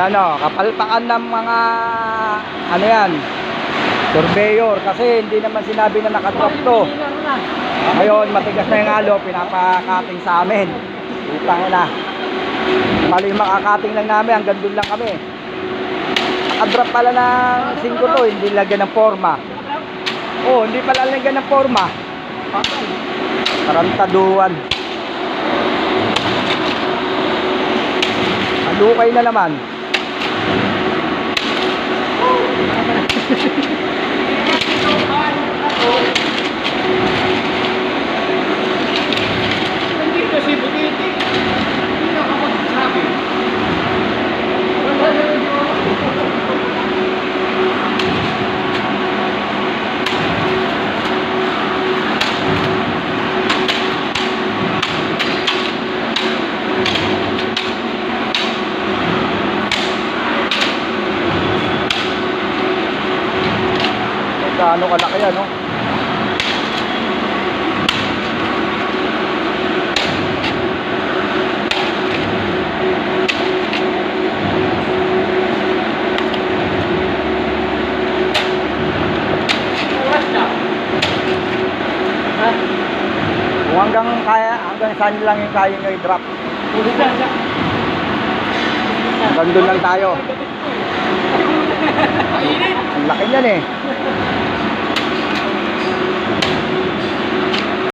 Ayan o, kapalpakan ng mga, ano yan, surveyor. Kasi hindi naman sinabi na nakadrop to. Ngayon, matigas na yung alo, pinapakating sa amin. Utang na. Mali makakating lang namin, hanggang doon lang kami. Nakadrop pala ng 5 to, hindi lagyan ng forma. Oh, hindi pala lagyan ng forma. Tarantaduan. Adukay na naman. Gaano kalaki yan, no? Kung hanggang kaya, hanggang saan lang yung kaya nyo i-drop. Hanggang doon lang tayo. Ang laki niyan eh.